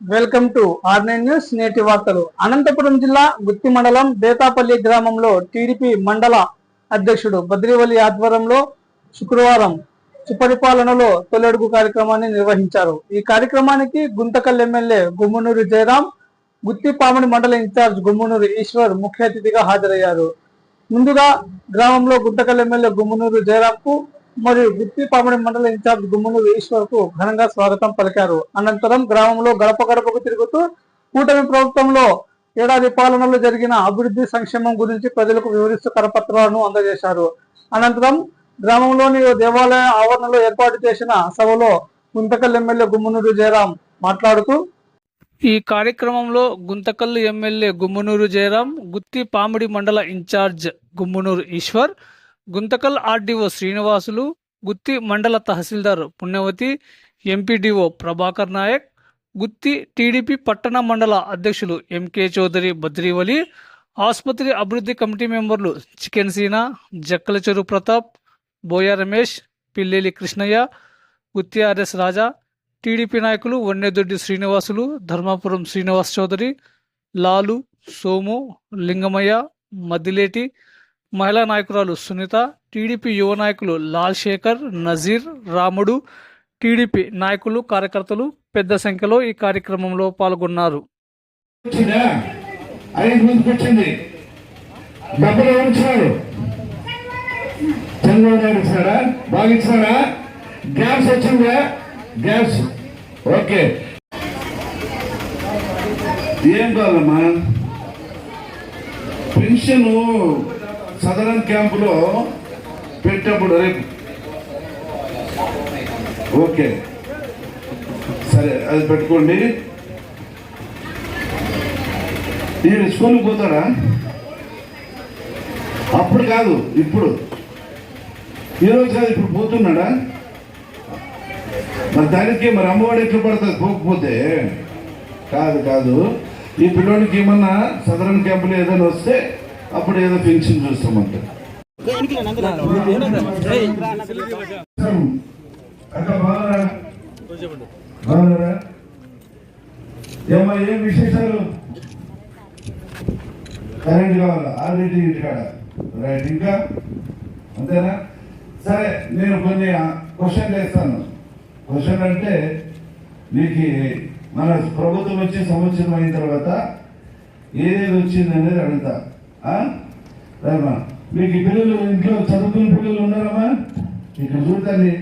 Welcome to ఆర్నైన్ news నేటి వార్తలు. అనంతపురం జిల్లా గుత్తి మండలం బేతాపల్లి గ్రామంలో టీడీపీ మండల అధ్యక్షుడు బద్రీవల్లి ఆధ్వర్యంలో శుక్రవారం సుపరిపాలనలో తొలడుగు కార్యక్రమాన్ని నిర్వహించారు. ఈ కార్యక్రమానికి గుంతకల్ ఎమ్మెల్యే గుమ్మనూరు జయరాం గుత్తి పామడి మండల ఇన్ఛార్జ్ గుమ్మనూరు ఈశ్వర్ ముఖ్య అతిథిగా హాజరయ్యారు. ముందుగా గ్రామంలో గుంతకల్ ఎమ్మెల్యే గుమ్మనూరు జయరాంకు మరియు గుత్తి పామడి మండల ఇన్ఛార్జ్ గుమ్మనూరు ఈశ్వర్కు ఘనంగా స్వాగతం పలికారు. అనంతరం గ్రామంలో గడప గడపకు తిరుగుతూ కూటమి ప్రభుత్వంలో ఏడాది పాలనలో జరిగిన అభివృద్ధి సంక్షేమం గురించి ప్రజలకు వివరిస్తూ కరపత్రాలను అందజేశారు. అనంతరం గ్రామంలోని దేవాలయ ఆవరణలో ఏర్పాటు చేసిన సభలో గుంతకల్ ఎమ్మెల్యే గుమ్మనూరు జయరాం మాట్లాడుతూ ఈ కార్యక్రమంలో గుంతకల్లు ఎమ్మెల్యే గుమ్మనూరు జయరాం గుత్తి పామిడి మండల ఇన్ఛార్జ్ గుమ్మనూరు ఈశ్వర్ గుంతకల్ ఆర్డీఓ శ్రీనివాసులు గుత్తి మండల తహసీల్దార్ పుణ్యవతి ఎంపీడీఓ ప్రభాకర్ నాయక్ గుత్తి టీడీపీ పట్టణ మండల అధ్యక్షులు ఎంకే చౌదరి బద్రీవలి ఆసుపత్రి అభివృద్ధి కమిటీ మెంబర్లు chicken Seena Jakkala Cheru Pratap Boya Ramesh Pilleli Krishnaiah Gutti RS Raja TDP నాయకులు వన్నెదొడ్డి శ్రీనివాసులు ధర్మాపురం శ్రీనివాస్ చౌదరి లాలు సోము లింగమయ్య మద్దిలేటి మహిళా నాయకురాలు సునీత టీడీపీ యువ నాయకులు లాల్ శేఖర్ నజీర్ రాముడు టీడీపీ నాయకులు కార్యకర్తలు పెద్ద సంఖ్యలో ఈ కార్యక్రమంలో పాల్గొన్నారు. గ్యాస్ వచ్చిందా? గ్యాస్. ఓకే. ఏం కావాలమ్మా? పెన్షన్ సదరన్ క్యాంపులో పెట్టినప్పుడు రేపు. ఓకే. సరే అది పెట్టుకోండి. ఈయన స్కూల్కి పోతాడా అప్పుడు కాదు ఇప్పుడు. ఈరోజు కాదు ఇప్పుడు పోతున్నాడా? మరి దానికి మరి అమ్మవాడు ఎట్లా పడుతుంది పోకపోతే? కాదు కాదు. ఈ పిల్లోడికి ఏమన్నా సదరన్ క్యాంపులో ఏదైనా వస్తే అప్పుడు ఏదో పెన్షన్ చూస్తామంట. అక్క ఏం విశేషాలు? కరెంట్ కావాలా? ఆల్రెడీ ఇంటికాడ రైట్ ఇంకా? అంతేనా? సరే నేను కొన్ని క్వశ్చన్ వేస్తాను. క్వశ్చన్ అంటే మీకు మన ప్రభుత్వం వచ్చి సంవత్సరం అయిన తర్వాత ఏదేది వచ్చింది అనేది అడుగుతా. రైమా మీకు ఈ పిల్లలు ఇంట్లో చదువుకున్న పిల్లలు ఉన్నారమ్మా ఇక్కడ చూడండి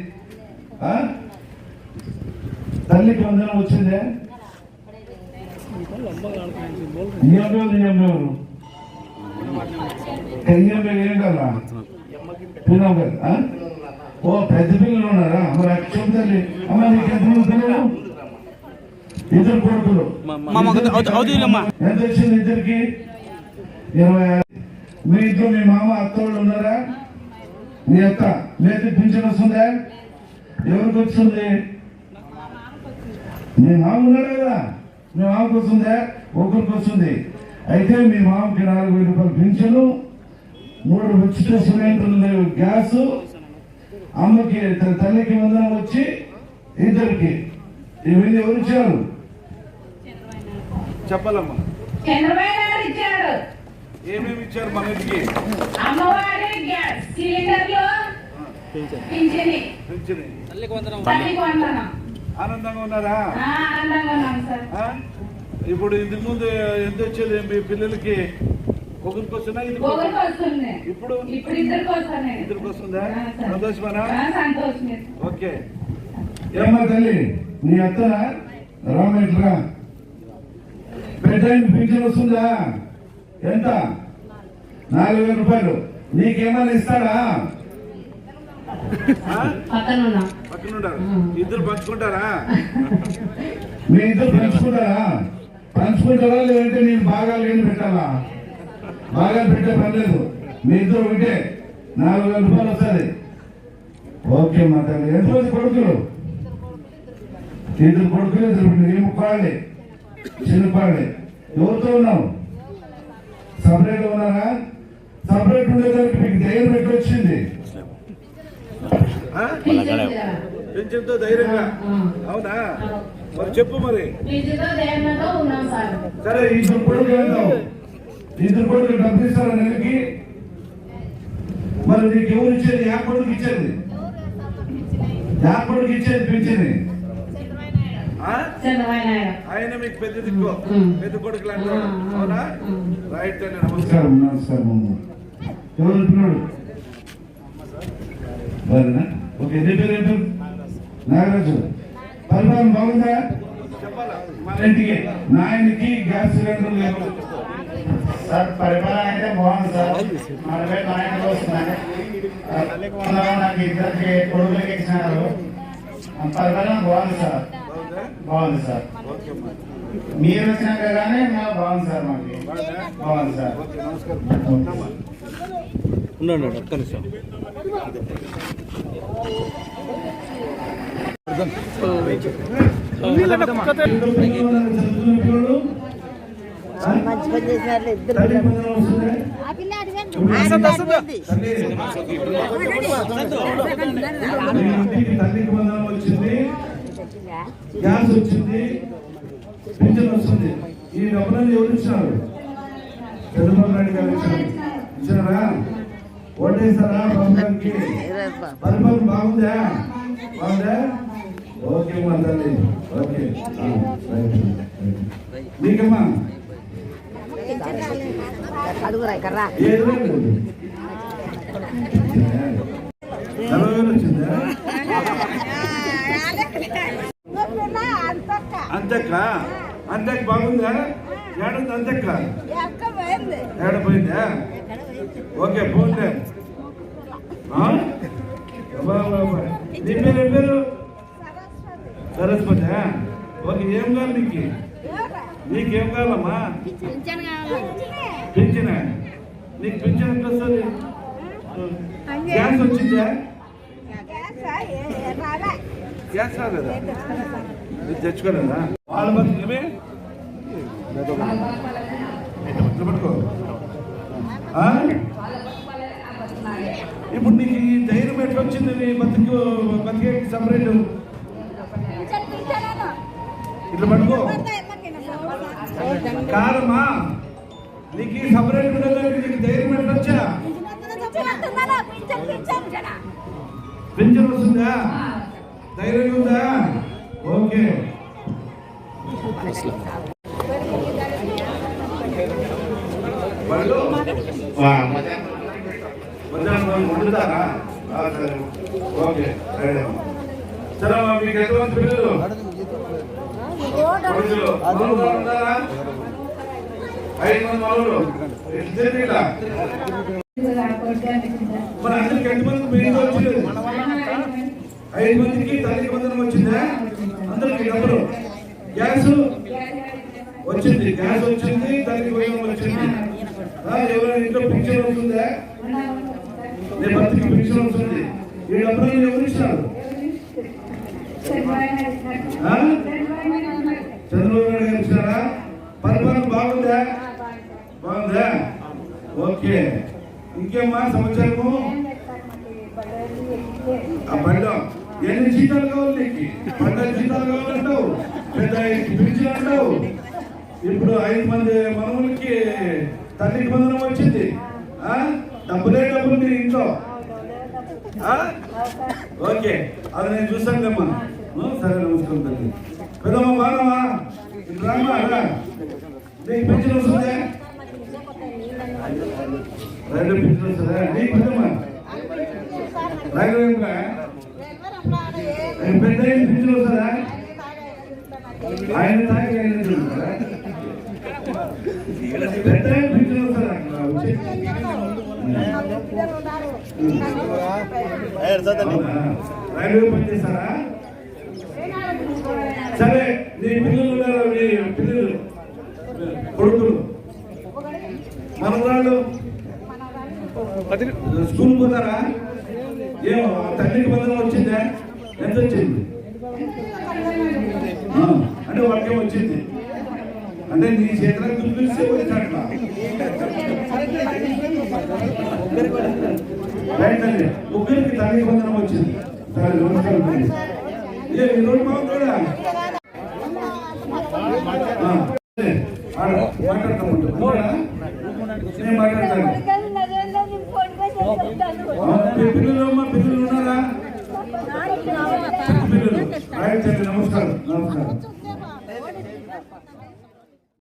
తల్లికి వందనం వచ్చిందే నియమం నియమం ఏం కదా పిల్లలు కదా ఓ పెద్ద పిల్లలు ఉన్నారా మరి అక్కడ తల్లి అమ్మ నీకు ఎంతమంది పిల్లలు ఇద్దరు కొడుకులు ఎంత వచ్చింది ఇద్దరికి ఇరవై ఆరు. మీ ఇంట్లో మీ మామ అత్త వాళ్ళు ఉన్నారా? మీ అత్త లేదు పింఛన్ వస్తుందా? ఎవరికి వస్తుంది? మీ మామ ఉన్నాడు కదా. మీ మామకు వస్తుందా? ఒకరికి వస్తుంది. అయితే మీ మామకి నాలుగు వేల రూపాయలు పింఛను మూడు ఉచిత సిలిండర్లు గ్యాస్ అమ్మకి తల్లికి వందనం వచ్చి ఇద్దరికి. ఇవన్నీ ఎవరు ఇచ్చారు? చెప్పాలమ్మా. చంద్రబాబు నాయుడు ఇచ్చాడు. ఏమేమి ఇచ్చారు మన ఇంటికి? అమ్మవారి గ్యాస్ సిలిండర్లు పింఛని. పింఛని. తల్లికి వందనం ఆనందంగా ఉన్నారా? ఆ, ఆనందంగా ఉన్నాం సార్. ఆ? ఇప్పుడు ఇంతకు ముందు ఎంత వచ్చేది మీ పిల్లలకి? ఒకరికి వస్తున్నా ఇప్పుడు? ఇద్దరికి వస్తుందా. సంతోషమేనా? సంతోషమే. ఓకే. ఏమ్మా తల్లి నీ అత్త పెద్ద పింఛన్ వస్తుందా? ఎంత? నాలుగు వేల రూపాయలు. నీకేమైనా ఇస్తాడా? ఇద్దరు పంచుకుంటారా? మీ ఇద్దరు పంచుకుంటారా? పంచుకుంటారా లేదంటే నేను బాగా లేని పెట్టాలా? బాగా పెట్టే పని లేదు. మీ ఇద్దరు ఒకటే. నాలుగు వేల రూపాయలు వస్తుంది. ఓకే మా తల్లి. ఎంతమంది కొడుకులు? ఇద్దరు కొడుకులు ఇద్దరు. ఏం కాళ్ళే చిన్న పాళ్ళే ఎవరితో ఉన్నావు? సపరేట్ ఉన్నారా? సపరేట్ ఉండేదానికి మీకు ధైర్యం పెట్టి వచ్చింది పింఛన్ ఇచ్చారా? పెంచడంతో ధైర్యంగా. అవునా. మరి చెప్పు మరి. సార్. సరే ఇద్దరు కొడుకు అంటావు ఇద్దరు కొడుకు డబ్బు ఇస్తారా నెలకి? మరి నీకు ఎవరు ఇచ్చేది? యా కొడుకు ఇచ్చేది? యా కొడుకు ఇచ్చేది పెంచింది. ఆయన మీకు పెద్ద దిక్కు. పెద్ద కొడుకులు అంటారు. అవునా. రైట్ అండి నమస్కారం. నమస్కారం ఎవరు అంటున్నాడు బాగుందా ఓకే నీ పేరు ఏం పేరు నాగరాజు. పరిపాలన బాగుందా? ఇంటికి. నా ఇంటికి గ్యాస్ సిలిండర్ లేవు. సార్ పరిపాలన అయితే బాగుంది సార్. నలభై నాయకులు వస్తున్నాయి నాకు ఇద్దరికి కొడుకులకి ఇచ్చినారు. పరిపాలన బాగుంది సార్. బాగుంది సార్. మీరు వచ్చినాక కానీ మాకు బాగుంది సార్ మాకు. బాగుంది సార్. ఉండండి ఒక్క నిమిషం. మంచి పని చేసినారు ఇద్దరు మీ తల్లికి వచ్చింది గ్యాస్ వచ్చింది పింఛన్ వస్తుంది. ఈ డబ్బులను ఎవరు ఇచ్చినారు? చంద్రబాబు నాయుడు గారు ఇచ్చారు ఇచ్చారా ఓటేస్తారా ప్రభుత్వానికి? పరిపాలన బాగుందా? బాగుందా? ఓకే మా తల్లి. ఓకే. మీకమ్మా? అడుగురా కర్రా ఏది లేదు నలభై వేలు వచ్చిందా అంతక్క అంతక్ బాగుందా? ఏడుంది అంతక్క? ఓకే ఆ? అబ్బా, అబ్బా, అబ్బా. నీ పేరు ఏం పేరు? సరస్వతి. ఓకే ఏం కావాలి నీకు? నీకేం కావాలమ్మా? పింఛన. నీకు పింఛన్ ఎంత వస్తుంది? గ్యాస్ వచ్చిందా? గ్యాస్ రాలేదా ఇది తెచ్చుకోలేదా? వాళ్ళ పట్టుకో ఆ? ఇప్పుడు నీకు ఈ ధైర్యం ఎట్లా వచ్చింది నీ బతుకు బతికే సపరేట్? ఇట్లా పట్టుకో కాదమ్మా నీకు ఈ సపరేట్ ఉండడానికి నీకు ధైర్యం ఎట్లా వచ్చా పెన్షన్ వస్తుందా? ధైర్యం ఉందా? ఓకే. వాళ్ళు? మధ్యాహ్నం వండుతారా? సరే. ఓకే సరే. మీకు ఎంతమంది పిల్లలు? ఐదు మంది ఇలా. మరి అందరికి ఎంతమంది వచ్చింది? ఐదు మందికి తల్లి వందనం వచ్చిందా? అందరికి డబ్బులు. గ్యాస్? వచ్చింది. గ్యాస్ వచ్చింది తల్లికి వందనం వచ్చింది. ఎవరైనా ఇంట్లో పింఛన్ వస్తుందా రేపు భర్తకి పింఛన్ వస్తుంది. ఈ డబ్బులు ఎవరు ఇస్తారు? చంద్రబాబు నాయుడు గారు ఇచ్చారా పరిపాలన బాగుందా? బాగుందా? ఓకే. ఇంకేమ్మా సంవత్సరము ఆ బండ ఎన్ని జీతాలు కావాలి నీకు? పంట జీతాలు కావాలంటావు పెద్ద పిలిచి అంటావు. ఇప్పుడు ఐదు మంది మనవులకి తల్లికి బంధనం వచ్చింది. డబ్బులే డబ్బులు మీ ఇంట్లో. ఓకే అది నేను చూసాను ఆ, సరే నమస్కారం తల్లి. పెద్దమ్మ బాగున్నావా? ఇటు రామ్మా రా. నీకు పెన్షన్ వస్తుందా? రెండు పెన్షన్ వస్తుందా? నీకు పెద్దమ్మా రాఘవేంద్ర పెద్ద పెన్షన్ వస్తుందా ఆయన తాకి ఆయన చూస్తారా? పెద్ద పెన్షన్ వస్తుందా వచ్చి అవునా? రైల్వే పని చేస్తారా సరే నీ పిల్లలు ఉన్నారు నీ పిల్లలు కొడుకులు. మనవరాళ్ళు స్కూల్ పోతారా? ఏమో తల్లికి బంధనం వచ్చిందా? ఎంత వచ్చింది? అంటే వాళ్ళకేం వచ్చింది? అంటే నీ చేతిలో దుర్పిస్తే వచ్చినట్లా రైతన్నే ముగ్గురికి తల్లి బంధనం వచ్చింది. దాని నమస్కారం కూడా